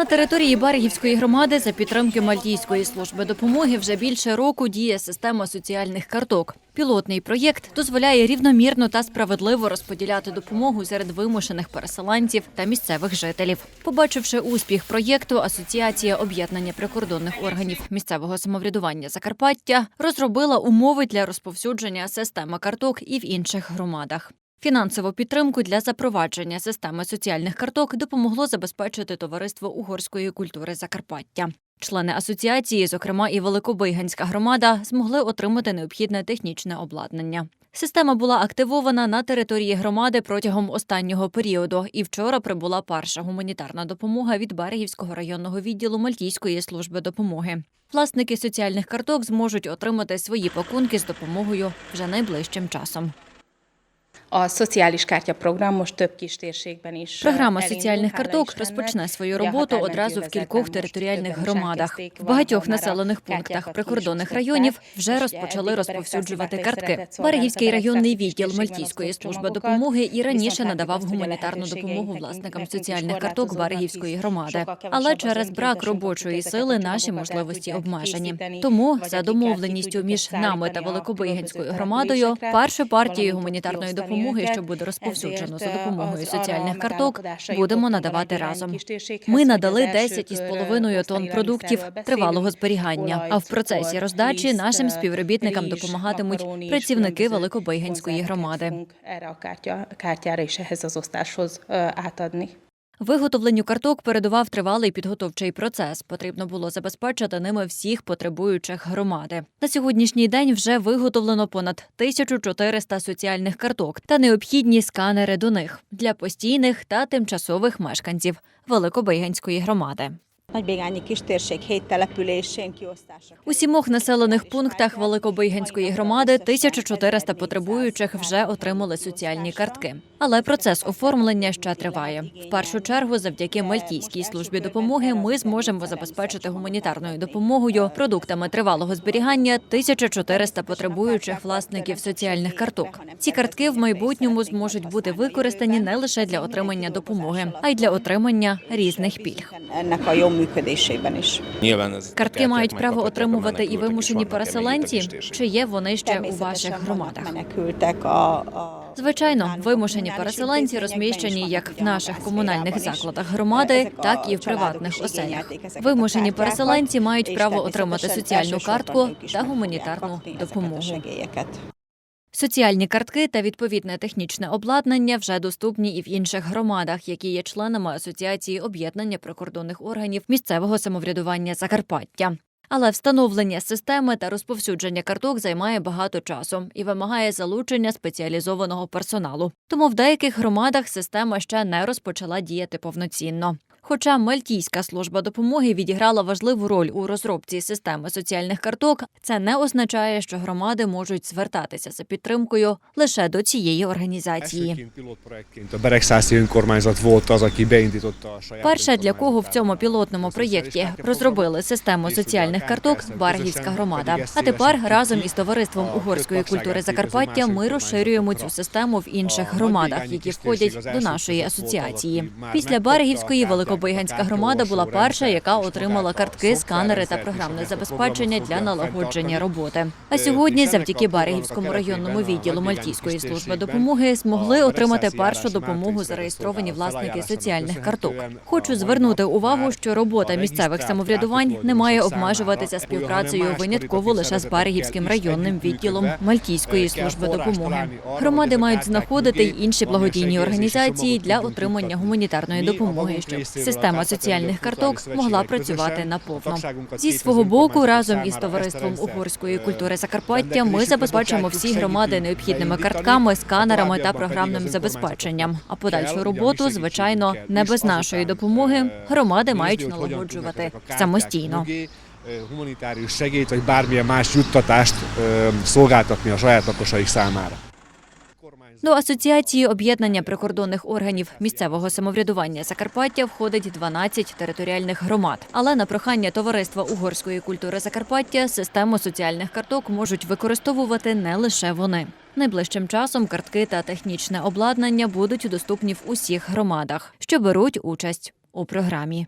На території Берегівської громади за підтримки Мальтійської служби допомоги вже більше року діє система соціальних карток. Пілотний проєкт дозволяє рівномірно та справедливо розподіляти допомогу серед вимушених переселенців та місцевих жителів. Побачивши успіх проєкту, Асоціація об'єднання прикордонних органів місцевого самоврядування Закарпаття розробила умови для розповсюдження системи карток і в інших громадах. Фінансову підтримку для запровадження системи соціальних карток допомогло забезпечити товариство угорської культури Закарпаття. Члени асоціації, зокрема і Великобиганська громада, змогли отримати необхідне технічне обладнання. Система була активована на території громади протягом останнього періоду, і вчора прибула перша гуманітарна допомога від Берегівського районного відділу Мальтійської служби допомоги. Власники соціальних карток зможуть отримати свої пакунки з допомогою вже найближчим часом. A szociális kártya program most több kis térségben is Програма соціальних карток розпочне свою роботу одразу в кількох територіальних громадах. В багатьох населених пунктах прикордонних районів вже розпочали розповсюджувати картки. Берегівський районний відділ Мальтійської служби допомоги і раніше надавав гуманітарну допомогу власникам соціальних карток Берегівської громади. Але через брак робочої сили наші можливості обмежені. Тому за домовленістю між нами та szállítani Великобиганською громадою, першу партію гуманітарної kiosztani допомоги, що буде розповсюджено за допомогою соціальних карток, будемо надавати разом. Ми надали az első 10,5 kör тонн продуктів тривалого зберігання. А в процесі роздачі нашим співробітникам ріж, допомагатимуть працівники konzerveket громади. Виготовленню карток передував тривалий підготовчий процес. Потрібно було забезпечити ними всіх потребуючих громади. На сьогоднішній день вже виготовлено понад 1400 соціальних карток та необхідні сканери до них для постійних та тимчасових мешканців Великобиганської громади. Nagybégányi kistérség 7 településén kiosztása. У сімох населених пунктах Великобийганської громади 1400 потребуючих вже отримали соціальні картки. Але процес оформлення ще триває. В першу чергу, завдяки Мальтійській службі допомоги, ми зможемо забезпечити гуманітарною допомогою, продуктами тривалого зберігання 1400 потребуючих власників соціальних карток. Ці картки в майбутньому зможуть бути використані не лише для отримання допомоги, а й для отримання різних пільг. Működésében is. Картки мають право отримувати і вимушені переселенці. Чи є вони ще у ваших громадах? Звичайно, вимушені переселенці розміщені як в наших комунальних закладах громади, так і в приватних оселях. Вимушені переселенці мають право отримати соціальну картку та гуманітарну допомогу. Соціальні картки та відповідне технічне обладнання вже доступні і в інших громадах, які є членами асоціації об'єднання прикордонних органів місцевого самоврядування Закарпаття. Але встановлення системи та розповсюдження карток займає багато часу і вимагає залучення спеціалізованого персоналу. Тому в деяких громадах система ще не розпочала діяти повноцінно. Хоча Мальтійська служба допомоги відіграла важливу роль у розробці системи соціальних карток, це не означає, що громади можуть звертатися за підтримкою лише до цієї організації. Перше, для кого в цьому пілотному проєкті розробили систему соціальних карток Баргівська громада. А тепер разом із товариством угорської культури Закарпаття ми розширюємо цю систему в інших громадах, які входять до нашої асоціації. Після Берегівської Великобиганська громада була перша, яка отримала картки, сканери та програмне забезпечення для налагодження роботи. А сьогодні, завдяки Берегівському районному відділу Мальтійської служби допомоги, змогли отримати першу допомогу зареєстровані власники соціальних карток. Хочу звернути увагу, що робота місцевих самоврядувань не має обмежуватися співпрацею винятково лише з Берегівським районним відділом Мальтійської служби допомоги. Громади мають знаходити й інші благодійні організації для отримання гуманітарної допомоги, щоб система соціальних карток могла працювати наповно. Зі свого боку, разом із товариством угорської культури Закарпаття, ми забезпечимо всі громади необхідними картками, сканерами та програмним забезпеченням. А подальшу роботу, звичайно, не без нашої допомоги громади мають налагоджувати самостійно. Humanitárius segélyt, vagy bármilyen más juttatást ö, szolgáltatni a saját lakosaik számára. До асоціації об'єднання прикордонних органів місцевого самоврядування Закарпаття входить 12 територіальних громад. Але на прохання товариства угорської культури Закарпаття систему соціальних карток можуть використовувати не лише вони. Найближчим часом картки та технічне обладнання будуть доступні в усіх громадах, що беруть участь у програмі.